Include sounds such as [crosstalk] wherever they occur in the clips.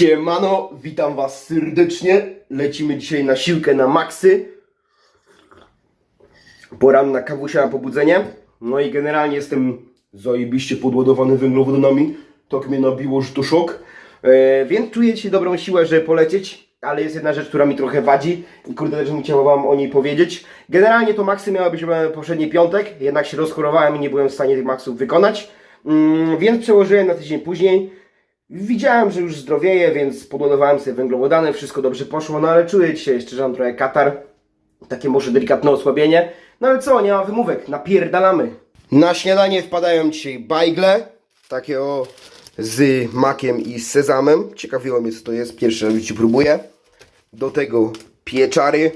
Siemano, witam was serdecznie. Lecimy dzisiaj na siłkę na maksy. Poranna kawusia na pobudzenie. No i generalnie jestem zajebiście podładowany węglowodanami. Tak mnie nabiło, że to szok. E, więc czuję się dobrą siłę, żeby polecieć. Ale jest jedna rzecz, która mi trochę wadzi i kurde też bym chciał wam o niej powiedzieć. Generalnie to maksy miały być poprzedni piątek, jednak się rozchorowałem i nie byłem w stanie tych maksów wykonać. Mm, więc przełożyłem na tydzień później. Widziałem, że już zdrowieję, więc podładowałem sobie węglowodany, wszystko dobrze poszło, no ale czuję dzisiaj jeszcze, że mam trochę katar. Takie może delikatne osłabienie. No ale co, nie ma wymówek, napierdalamy. Na śniadanie wpadają dzisiaj bajgle, takie o z makiem i z sezamem. Ciekawiło mnie co to jest, pierwszy raz życiu próbuję. Do tego pieczary,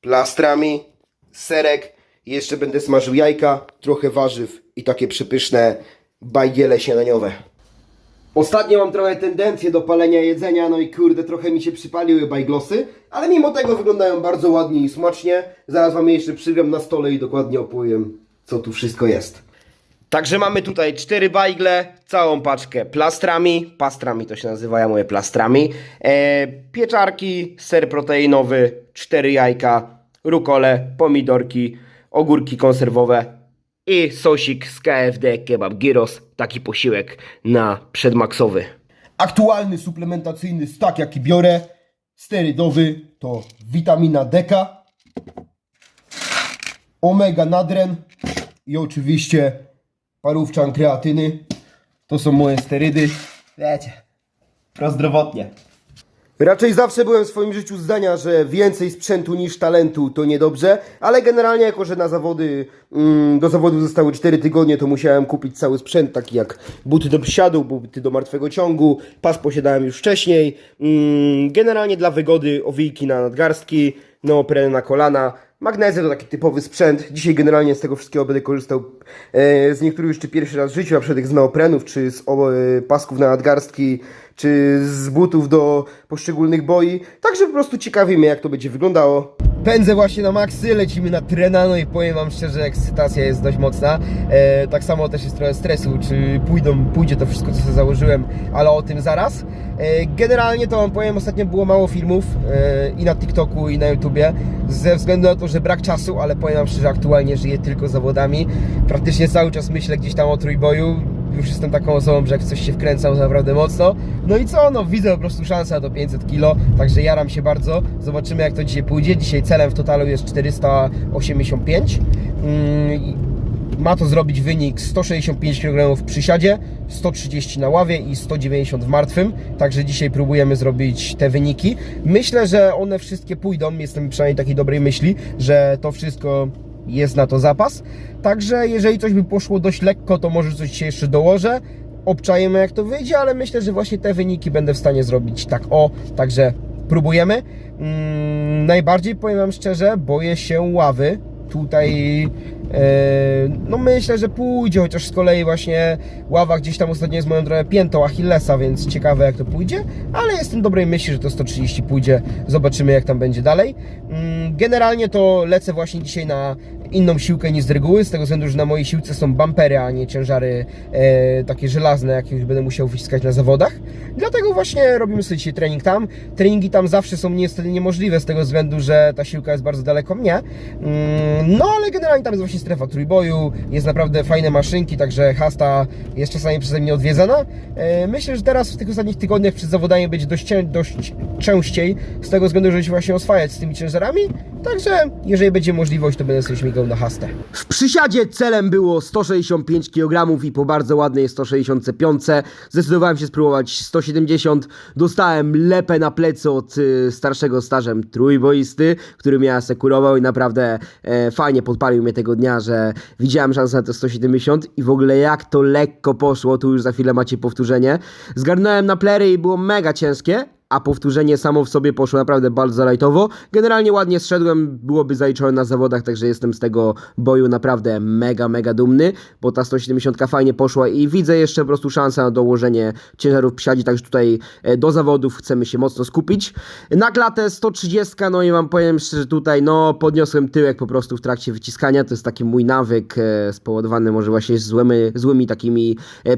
plastrami, serek. Jeszcze będę smażył jajka, trochę warzyw i takie przepyszne bajgiele śniadaniowe. Ostatnio mam trochę tendencję do palenia jedzenia, no i kurde, trochę mi się przypaliły bajglosy, ale mimo tego wyglądają bardzo ładnie i smacznie. Zaraz wam je jeszcze przygram na stole i dokładnie opowiem, co tu wszystko jest. Także mamy tutaj cztery bajgle, całą paczkę plastrami, pastrami to się nazywa, ja plastrami, e, pieczarki, ser proteinowy, cztery jajka, rukole, pomidorki, ogórki konserwowe, i sosik z KFD Kebab Gyros, taki posiłek na przedmaksowy. Aktualny suplementacyjny stak jaki biorę, sterydowy, to witamina DK, omega nadren i oczywiście parówczan kreatyny. To są moje sterydy. Wiecie, prozdrowotnie. Raczej zawsze byłem w swoim życiu zdania, że więcej sprzętu niż talentu to niedobrze, ale generalnie jako, że na zawody, mm, do zawodu zostały 4 tygodnie, to musiałem kupić cały sprzęt, taki jak buty do przysiadu, buty do martwego ciągu, pas posiadałem już wcześniej, mm, generalnie dla wygody owijki na nadgarstki, neopren na kolana, Magnezja to taki typowy sprzęt. Dzisiaj generalnie z tego wszystkiego będę korzystał e, z niektórych jeszcze pierwszy raz w życiu, na przykład z neoprenów, czy z e, pasków na nadgarstki, czy z butów do poszczególnych boi. Także po prostu ciekawi mnie jak to będzie wyglądało. Pędzę właśnie na maksy, lecimy na trena, no i powiem wam szczerze, ekscytacja jest dość mocna. E, tak samo też jest trochę stresu, czy pójdą, pójdzie to wszystko, co sobie założyłem, ale o tym zaraz. E, generalnie to wam powiem, ostatnio było mało filmów e, i na TikToku, i na YouTubie, ze względu na to, że brak czasu, ale powiem wam szczerze, aktualnie żyję tylko zawodami. Praktycznie cały czas myślę gdzieś tam o trójboju. Już jestem taką osobą, że jak w coś się wkręcam naprawdę mocno. No i co, no widzę po prostu szansę to 500 kg, także jaram się bardzo. Zobaczymy jak to dzisiaj pójdzie. Dzisiaj celem w totalu jest 485. Mm, ma to zrobić wynik 165 kg w przysiadzie, 130 na ławie i 190 w martwym. Także dzisiaj próbujemy zrobić te wyniki. Myślę, że one wszystkie pójdą. Jestem przynajmniej takiej dobrej myśli, że to wszystko jest na to zapas. Także jeżeli coś by poszło dość lekko, to może coś się jeszcze dołożę. Obczajemy jak to wyjdzie, ale myślę, że właśnie te wyniki będę w stanie zrobić tak o, także próbujemy. Mm, najbardziej powiem Wam szczerze, boję się ławy. Tutaj e, no myślę, że pójdzie, chociaż z kolei właśnie ława gdzieś tam ostatnio jest moją trochę piętą Achillesa, więc ciekawe jak to pójdzie, ale jestem dobrej myśli, że to 130 pójdzie, zobaczymy jak tam będzie dalej. Mm, Generalnie to lecę właśnie dzisiaj na inną siłkę niż z reguły, z tego względu, że na mojej siłce są bumpery, a nie ciężary e, takie żelazne, jakie już będę musiał wyciskać na zawodach. Dlatego właśnie robimy sobie dzisiaj trening tam. Treningi tam zawsze są niestety niemożliwe z tego względu, że ta siłka jest bardzo daleko mnie. Mm, no ale generalnie tam jest właśnie strefa trójboju, jest naprawdę fajne maszynki, także hasta jest czasami przeze mnie odwiedzana. E, myślę, że teraz w tych ostatnich tygodniach przed zawodami będzie dość, dość częściej, z tego względu, że się właśnie oswajać z tymi ciężarami. Także jeżeli będzie możliwość, to będę sobie śmigał na hastę. W przysiadzie celem było 165 kg i po bardzo ładnej 165 zdecydowałem się spróbować 170. Dostałem lepę na plecy od y, starszego stażem trójboisty, który mnie asekurował i naprawdę e, fajnie podpalił mnie tego dnia, że widziałem szansę na to 170 i w ogóle jak to lekko poszło, tu już za chwilę macie powtórzenie. Zgarnąłem na plery i było mega ciężkie, a powtórzenie samo w sobie poszło naprawdę bardzo lajtowo. Generalnie ładnie zszedłem, byłoby zaliczone na zawodach, także jestem z tego boju naprawdę mega, mega dumny, bo ta 170 fajnie poszła i widzę jeszcze po prostu szansę na dołożenie ciężarów psiadzi, także tutaj e, do zawodów chcemy się mocno skupić. Na klatę 130, no i wam powiem szczerze, tutaj no podniosłem tyłek po prostu w trakcie wyciskania, to jest taki mój nawyk e, spowodowany może właśnie złymi, złymi takimi e,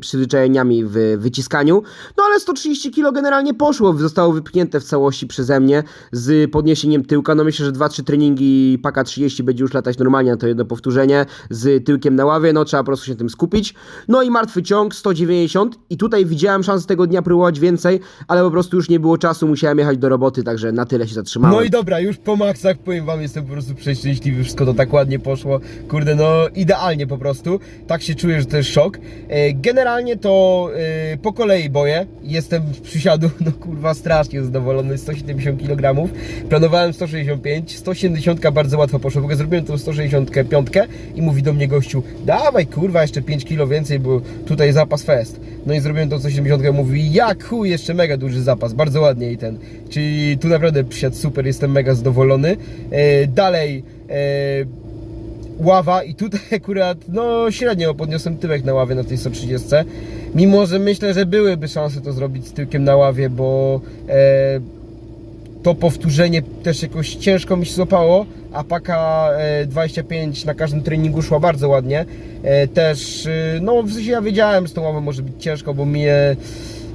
przyzwyczajeniami w wyciskaniu, no ale 130 kg generalnie poszło, zostało wypchnięte w całości przeze mnie z podniesieniem tyłka, no myślę, że 2-3 treningi paka 30 będzie już latać normalnie na to jedno powtórzenie z tyłkiem na ławie, no trzeba po prostu się tym skupić. No i martwy ciąg 190 i tutaj widziałem szansę tego dnia próbować więcej, ale po prostu już nie było czasu, musiałem jechać do roboty, także na tyle się zatrzymałem. No i dobra, już po maksach powiem wam, jestem po prostu przeszczęśliwy, wszystko to tak ładnie poszło. Kurde, no idealnie po prostu. Tak się czuję, że to jest szok. E, Generalnie to e, po kolei boję. Jestem z przysiadu, no kurwa, strasznie zadowolony, 170 kg. Planowałem 165, 170 bardzo łatwo poszło. W ogóle zrobiłem tą 165 i mówi do mnie gościu, dawaj kurwa, jeszcze 5 kg więcej, bo tutaj zapas fest. No i zrobiłem tą 170, mówi, jak chuj, jeszcze mega duży zapas, bardzo ładnie i ten. Czyli tu naprawdę przysiadł super, jestem mega zadowolony. E, dalej, e, ława i tutaj [laughs] akurat, no średnio podniosłem tyłek na ławie na tej 130. Mimo, że myślę, że byłyby szanse to zrobić z tyłkiem na ławie, bo e, to powtórzenie też jakoś ciężko mi się złapało, a paka e, 25 na każdym treningu szła bardzo ładnie. E, też, e, no w sensie ja wiedziałem, że tą ławą może być ciężko, bo mnie...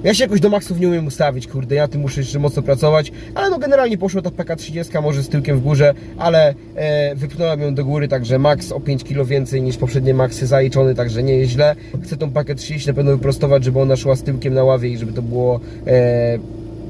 Ja się jakoś do maksów nie umiem ustawić, kurde, ja tym muszę jeszcze mocno pracować, ale no generalnie poszła ta PK30, może z tyłkiem w górze, ale e, wypchnąłem ją do góry, także max o 5 kg więcej niż poprzednie maksy zaliczony, także nie jest źle. Chcę tą pakę 30 na pewno wyprostować, żeby ona szła z tyłkiem na ławie i żeby to było e,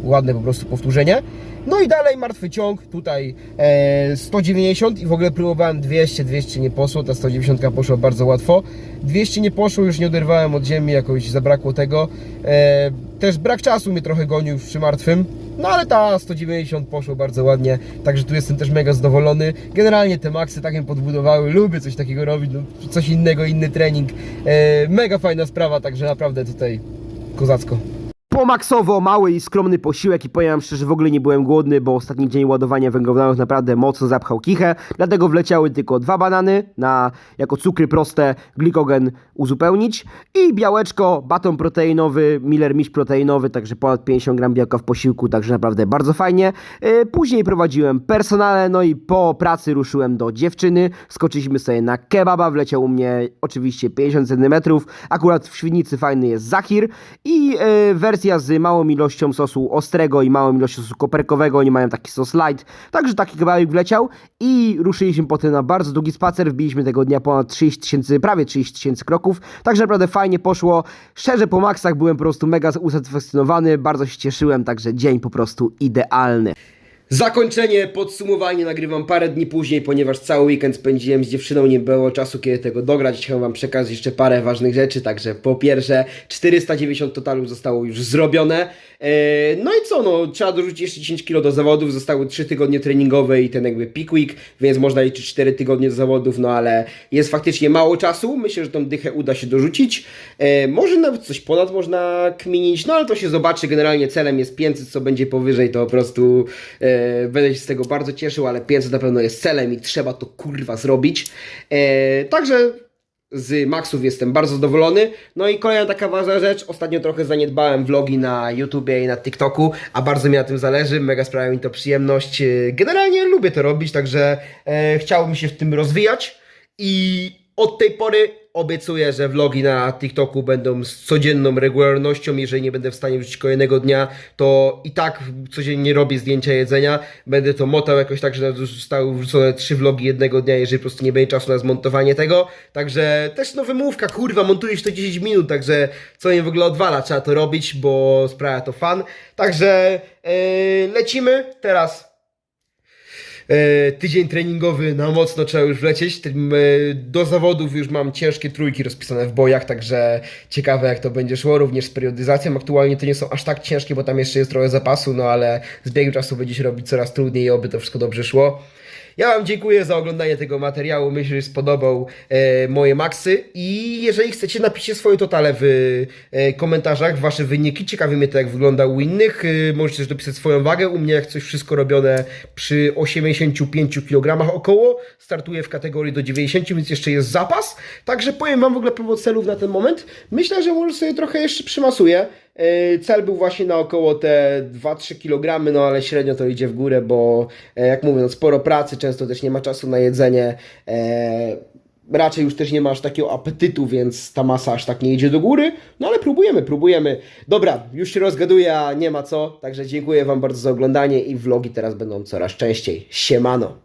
ładne po prostu powtórzenie. No i dalej martwy ciąg, tutaj e, 190 i w ogóle próbowałem 200, 200 nie poszło, ta 190 poszła bardzo łatwo. 200 nie poszło, już nie oderwałem od ziemi, jakoś zabrakło tego. E, też brak czasu mnie trochę gonił przy martwym. No ale ta 190 poszło bardzo ładnie, także tu jestem też mega zadowolony. Generalnie te maksy tak mnie podbudowały, lubię coś takiego robić, no, coś innego, inny trening. E, mega fajna sprawa, także naprawdę tutaj kozacko. Pomaksowo mały i skromny posiłek i powiem wam szczerze, w ogóle nie byłem głodny, bo ostatni dzień ładowania węglowodanów naprawdę mocno zapchał kichę, dlatego wleciały tylko dwa banany na jako cukry proste glikogen uzupełnić i białeczko, baton proteinowy, Miller Miś proteinowy, także ponad 50 gram białka w posiłku, także naprawdę bardzo fajnie. Yy, Później prowadziłem personale, no i po pracy ruszyłem do dziewczyny, skoczyliśmy sobie na kebaba, wleciał u mnie oczywiście 50 cm, akurat w Świdnicy fajny jest Zachir i yy, wersja z małą ilością sosu ostrego i małą ilością sosu koperkowego, oni mają taki sos light, także taki kebabik wleciał i ruszyliśmy potem na bardzo długi spacer, wbiliśmy tego dnia ponad 30 tysięcy, prawie 30 tysięcy kroków, także naprawdę fajnie poszło, szczerze po maksach byłem po prostu mega usatysfakcjonowany, bardzo się cieszyłem, także dzień po prostu idealny. Zakończenie, podsumowanie nagrywam parę dni później, ponieważ cały weekend spędziłem z dziewczyną, nie było czasu kiedy tego dograć. Chciałem Wam przekazać jeszcze parę ważnych rzeczy, także po pierwsze 490 totalów zostało już zrobione. Eee, No i co, no trzeba dorzucić jeszcze 10 kg do zawodów, zostały 3 tygodnie treningowe i ten jakby peak week, więc można liczyć 4 tygodnie do zawodów, no ale jest faktycznie mało czasu, myślę, że tą dychę uda się dorzucić. Eee, Może nawet coś ponad można kminić, no ale to się zobaczy, generalnie celem jest 500, co będzie powyżej, to po prostu e, będę się z tego bardzo cieszył, ale 500 na pewno jest celem i trzeba to kurwa zrobić. E, także z Maxów jestem bardzo zadowolony. No i kolejna taka ważna rzecz, ostatnio trochę zaniedbałem vlogi na YouTubie i na TikToku, a bardzo mi na tym zależy, mega sprawia mi to przyjemność. E, Generalnie lubię to robić, także e, chciałbym się w tym rozwijać i od tej pory obiecuję, że vlogi na TikToku będą z codzienną regularnością. Jeżeli nie będę w stanie wrzucić kolejnego dnia, to i tak codziennie robię zdjęcia jedzenia. Będę to motał jakoś tak, że zostały wrzucone trzy vlogi jednego dnia, jeżeli po prostu nie będzie czasu na zmontowanie tego. Także też no wymówka, kurwa, montujesz to 10 minut, także co nie w ogóle odwala, trzeba to robić, bo sprawia to fan. Także yy, lecimy teraz tydzień treningowy na mocno trzeba już wlecieć. E, do zawodów już mam ciężkie trójki rozpisane w bojach, także ciekawe jak to będzie szło, również z periodyzacją. Aktualnie to nie są aż tak ciężkie, bo tam jeszcze jest trochę zapasu, no ale z biegiem czasu będzie się robić coraz trudniej i oby to wszystko dobrze szło. Ja Wam dziękuję za oglądanie tego materiału. Myślę, że spodobał e, moje maksy. I jeżeli chcecie, napiszcie swoje totale w e, komentarzach, wasze wyniki. Ciekawi mnie to, jak wygląda u innych. E, możecie też dopisać swoją wagę. U mnie, jak coś wszystko robione przy 85 kg około. Startuję w kategorii do 90, więc jeszcze jest zapas. Także powiem Wam w ogóle propos celów na ten moment. Myślę, że może sobie trochę jeszcze przymasuję. E, Cel był właśnie na około te 2-3 kg, no ale średnio to idzie w górę, bo e, jak mówię, no sporo pracy, często też nie ma czasu na jedzenie. E, raczej już też nie ma aż takiego apetytu, więc ta masa aż tak nie idzie do góry. No ale próbujemy, próbujemy. Dobra, już się rozgaduję, a nie ma co. Także dziękuję Wam bardzo za oglądanie i vlogi teraz będą coraz częściej. Siemano!